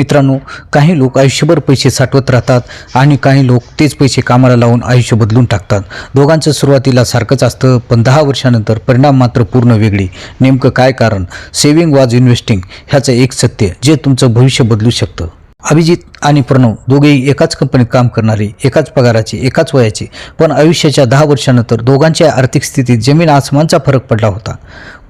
मित्रांनो काही लोक आयुष्यभर पैसे साठवत राहतात आणि काही लोक तेच पैसे कामाला लावून आयुष्य बदलून टाकतात. दोघांचं सुरुवातीला सारखंच असतं पण दहा वर्षानंतर परिणाम मात्र पूर्ण वेगळी. नेमकं काय कारण? सेव्हिंग वॉज इन्व्हेस्टिंग ह्याचं एक सत्य जे तुमचं भविष्य बदलू शकतं. अभिजित आणि प्रणव दोघेही एकाच कंपनीत काम करणारे एकाच पगाराचे एकाच वयाचे पण आयुष्याच्या दहा वर्षानंतर दोघांच्या आर्थिक स्थितीत जमीन आसमानचा फरक पडला होता.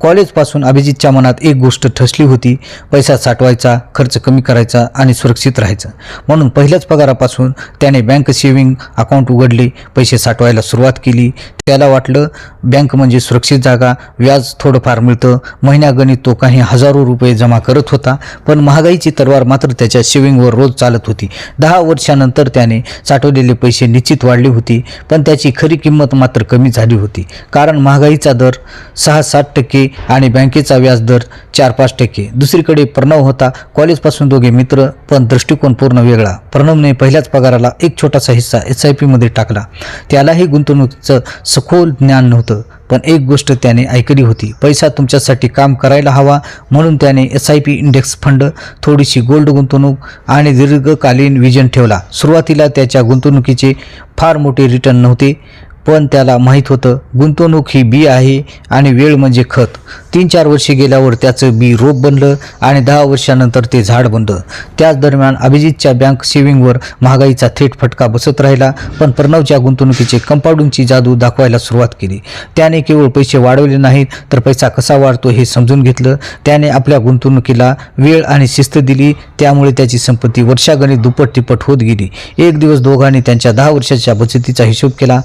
कॉलेजपासून अभिजितच्या मनात एक गोष्ट ठसली होती पैसा साठवायचा खर्च कमी करायचा आणि सुरक्षित राहायचा. म्हणून पहिल्याच पगारापासून त्याने बँक सेव्हिंग अकाउंट उघडले पैसे साठवायला सुरुवात केली. त्याला वाटलं बँक म्हणजे सुरक्षित जागा व्याज थोडंफार मिळतं. महिन्यागणित तो काही हजारो रुपये जमा करत होता पण महागाईची तलवार मात्र त्याच्या सेव्हिंगवर रोज चालत होती. दहा वर्षानंतर त्याने साठवलेले पैसे निश्चित वाढले होते पण त्याची खरी किंमत मात्र कमी झाली होती. कारण महागाईचा दर सहा सात टक्के आणि बँकेचा व्याज दर चार पाच टक्के. दुसरीकडे प्रणव होता. कॉलेजपासून दोघे मित्र पण दृष्टिकोन पूर्ण वेगळा. प्रणवने पहिल्याच पगाराला एक छोटासा हिस्सा एस आय पीमध्ये टाकला. त्यालाही गुंतवणुकीचं सखोल ज्ञान नव्हतं पण एक गोष्ट त्याने ऐकली होती. पैसा तुमच्यासाठी काम करायला हवा म्हणून त्याने S I P index fund थोडीशी गोल्ड गुंतवणूक आणि दीर्घकालीन विजन ठेवला. सुरुवातीला त्याच्या गुंतवणुकीचे फार मोठे रिटर्न नव्हते पण त्याला माहीत होतं गुंतवणूक ही बी आहे आणि वेळ म्हणजे खत. तीन चार वर्षे गेल्यावर त्याचं बी रोप बनलं आणि दहा वर्षानंतर ते झाड बनलं. त्याच दरम्यान अभिजितच्या बँक सेव्हिंगवर महागाईचा थेट फटका बसत राहिला पण प्रणवच्या गुंतवणुकीचे कंपाऊंडिंगची जादू दाखवायला सुरुवात केली. त्याने केवळ पैसे वाढवले नाहीत तर पैसा कसा वाढतो हे समजून घेतलं. त्याने आपल्या गुंतवणुकीला वेळ आणि शिस्त दिली त्यामुळे त्याची संपत्ती वर्षागणित दुप्पट तिप्पट होत गेली. एक दिवस दोघांनी त्यांच्या दहा वर्षाच्या बचतीचा हिशोब केला.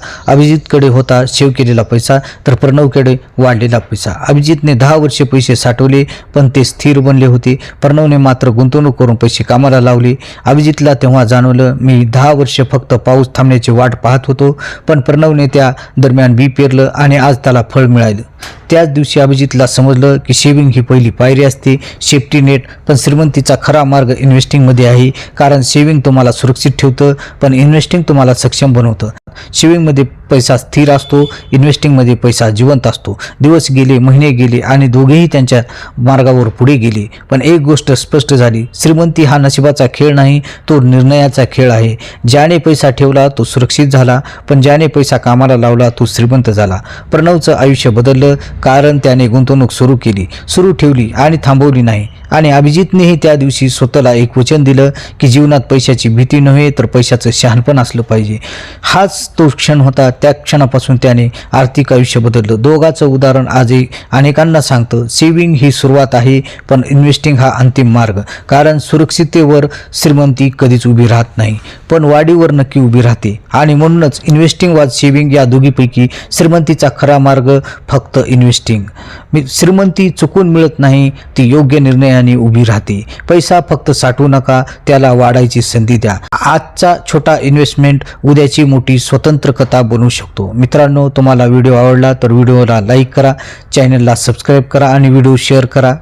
अभिजितकडे होता सेव्ह केलेला पैसा तर प्रणवकडे वाढलेला पैसा. अभिजितने दहा वर्षे पैसे साठवले पण ते स्थिर बनले होते. प्रणवने मात्र गुंतवणूक करून पैसे कामाला लावले. अभिजितला तेव्हा जाणवलं मी दहा वर्षे फक्त पाऊस थांबण्याची वाट पाहत होतो पण प्रणवने त्या दरम्यान बी पेरलं आणि आज त्याला फळ मिळालं. त्याच दिवशी अभिजितला समजलं की शेविंग ही पहिली पायरी असते. सेफ्टी नेट पण श्रीमंतीचा खरा मार्ग इन्व्हेस्टिंगमध्ये आहे. कारण सेविंग तुम्हाला सुरक्षित ठेवतं पण इन्व्हेस्टिंग तुम्हाला सक्षम बनवतं. शिविंगमध्ये पैसा स्थिर असतो इन्व्हेस्टिंगमध्ये पैसा जिवंत असतो. दिवस गेले महिने गेले आणि दोघेही त्यांच्या मार्गावर पुढे गेले. पण एक गोष्ट स्पष्ट झाली श्रीमंती हा नशिबाचा खेळ नाही तो निर्णयाचा खेळ आहे. ज्याने पैसा ठेवला तो सुरक्षित झाला. पण ज्याने पैसा कामाला लावला तो श्रीमंत झाला. प्रणवचं आयुष्य बदललं कारण त्याने गुंतवणूक सुरू केली. सुरू ठेवली आणि थांबवली नाही. आणि अभिजितनेही त्या दिवशी स्वतःला एक वचन दिलं की जीवनात पैशाची भीती नव्हे तर पैशाचं शहाणपण असलं पाहिजे. हाच तो क्षण होता. त्या क्षणापासून त्याने आर्थिक आयुष्य बदललं. दोघाचं उदाहरण आजही अनेकांना सांगतं सेव्हिंग ही सुरुवात आहे पण इन्व्हेस्टिंग हा अंतिम मार्ग. कारण सुरक्षिततेवर श्रीमंती कधीच उभी राहत नाही पण वाढीवर नक्की उभी राहते. आणि म्हणूनच इन्व्हेस्टिंग वाज सेव्हिंग या दोघीपैकी श्रीमंतीचा खरा मार्ग फक्त इन्व्हेस्टिंग. श्रीमंती चुकून मिळत नाही ती योग्य निर्णय निर्णयाने उभी राहते. पैसा फक्त साठवू नका त्याला वाढायची संधी द्या. आजचा छोटा इन्व्हेस्टमेंट उद्याची मोठी स्वतंत्र कथा बनवू शकतो. मित्रांनो तुम्हाला व्हिडिओ आवडला तर व्हिडिओला लाईक करा चॅनलला सबस्क्राईब करा आणि व्हिडिओ शेअर करा.